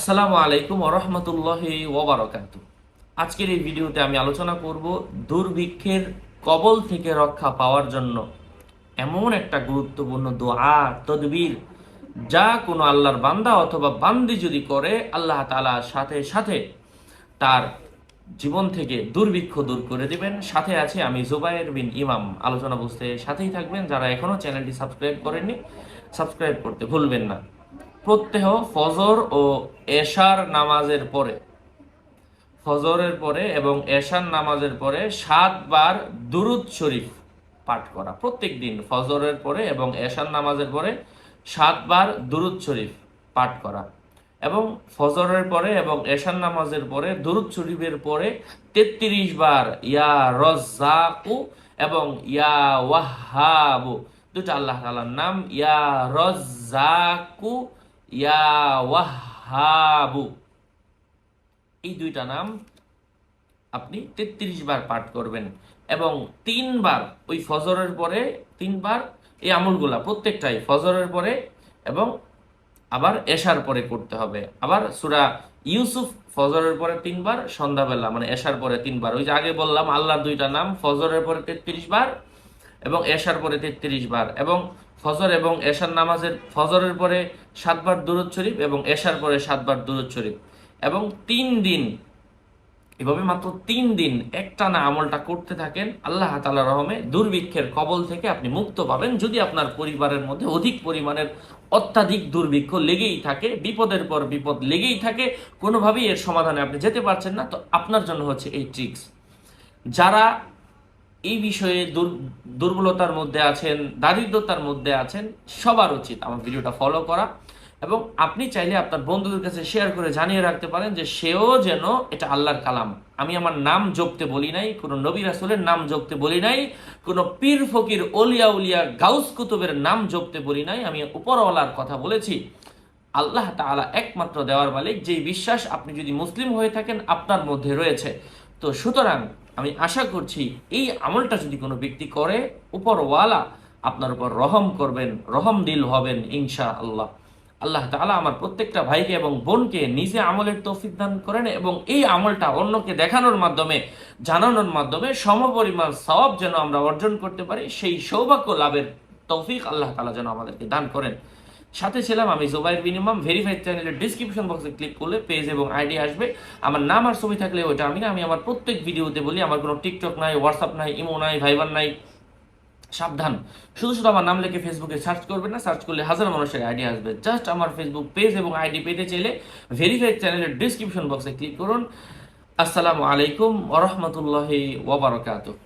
আসসালামু আলাইকুম ওরহমতুল্লাহ ওবরাকাত আজকের এই ভিডিওতে আমি আলোচনা করব দুর্ভিক্ষের কবল থেকে রক্ষা পাওয়ার জন্য এমন একটা গুরুত্বপূর্ণ দোয়া, তদবির, যা কোনো আল্লাহর বান্দা অথবা বান্দি যদি করে, আল্লাহ তাআলা সাথে সাথে তার জীবন থেকে দুর্ভিক্ষ দূর করে দিবেন। সাথে আছে আমি জুবাইর বিন ইমাম। আলোচনা বুঝতে সাথেই থাকবেন। যারা এখনও চ্যানেলটি সাবস্ক্রাইব করেননি, সাবস্ক্রাইব করতে ভুলবেন না। প্রত্যহ ফজর ও এশার নামাজের পরে। ফজরের পরে এবং এশার নামাজের পরে সাতবার দুরুদ শরীফ পাঠ করা। প্রত্যেক দিন ফজরের পরে এবং এশার নামাজের পরে সাতবার দুরুদ শরীফ পাঠ করা এবং ফজরের পরে এবং এশার নামাজের পরে দুরুদ শরীফের পরে তেত্রিশ বার ইয়া রজ্জাকু এবং ইয়া ওয়াহাবু দুটো আল্লাহ তাআলার নাম, ইয়া রজ্জাকু ইয়া ওয়াহাবু। এই দুইটা নাম আপনি তেত্রিশ বার পাঠ করবেন এবং তিনবার ওই ফজরের পরে তিনবার এই আমলগুলা, প্রত্যেকটাই ফজরের পরে এবং আবার এশার পরে করতে হবে। আবার সুরা ইউসুফ ফজরের পরে তিনবার, সন্ধ্যাবেলা মানে এশার পরে তিনবার। ওই যে আগে বললাম, আল্লাহর দুইটা নাম, ফজরের পরে তেত্রিশ বার এবং এশার পরে তেত্রিশ বার। এবং ফজর এবং এশার নামাজের ফজরের পরে সাতবার দুরুদ শরীফ এবং এশার পরে সাতবার দুরুদ শরীফ। এবং তিন দিন, এভাবে মাত্র তিন দিন একটানা আমলটা করতে থাকেন, আল্লাহ তালা রহমে দুর্ভিক্ষের কবল থেকে আপনি মুক্ত পাবেন। যদি আপনার পরিবারের মধ্যে অধিক পরিমাণের অত্যাধিক দুর্ভিক্ষ লেগেই থাকে, বিপদের পর বিপদ লেগেই থাকে, কোনোভাবেই এর সমাধানে আপনি যেতে পারছেন না, তো আপনার জন্য হচ্ছে এই ট্রিক্স যারা এই বিষয়ে দুর- দুর্বলতার মধ্যে আছেন, দারিদ্রতার মধ্যে আছেন, সবার উচিত আমার ভিডিওটা ফলো করা। এবং আপনি চাইলে আপনার বন্ধুদের কাছে শেয়ার করে জানিয়ে রাখতে পারেন যে সেও যেন এটা আল্লাহর কালাম। আমি আমার নাম জপতে বলি নাই, কোনো নবী রাসুলের নাম জপতে বলি নাই, কোনো পীর ফকির অলিয়া উলিয়া গাউস কুতুবের নাম জপতে বলি নাই, আমি উপরওয়ালার কথা বলেছি। আল্লাহ তাআলা একমাত্র দেওয়ার মালিক, যেই বিশ্বাস আপনি যদি মুসলিম হয়ে থাকেন, আপনার মধ্যে রয়েছে। তো সুতরাং আমি আশা করছি এই আমলটা যদি কোনো ব্যক্তি করে, উপরওয়ালা আপনার উপর রহম করবেন, রহম দিল হবেন ইনশা আল্লাহ আল্লাহ তাআলা আমার প্রত্যেকটা ভাইকে এবং বোনকে নিজে আমলের তৌফিক দান করেন এবং এই আমলটা অন্যকে দেখানোর মাধ্যমে, জানানোর মাধ্যমে সমপরিমাণ সওয়াব যেন আমরা অর্জন করতে পারি, সেই সৌভাগ্য লাভের তৌফিক আল্লাহ তাআলা যেন আমাদেরকে দান করেন। সাথে ছিলাম আমি জোবাইর বিনিমাম ভেরিফাইড চ্যানেলের ডিসক্রিপশন বক্সে ক্লিক করলে পেজ এবং আইডি আসবে। আমার নাম আর ছবি থাকলে ওইটা আমি আমি আমার প্রত্যেক ভিডিওতে বলি, আমার কোনো টিকটক নাই হোয়াটসঅ্যাপ নাই ইমো নাই ভাইবার নাই, সাবধান। শুধু শুধু আমার নাম লিখে ফেসবুকে সার্চ করবেন না সার্চ করলে হাজার মানুষের আইডি আসবে। জাস্ট আমার ফেসবুক পেজ এবং আইডি পেতে চাইলে ভেরিফাইড চ্যানেলের ডিসক্রিপশন বক্সে ক্লিক করুন। আসসালামু আলাইকুম ওরহমতুল্লাহি ওবরাকাতুহ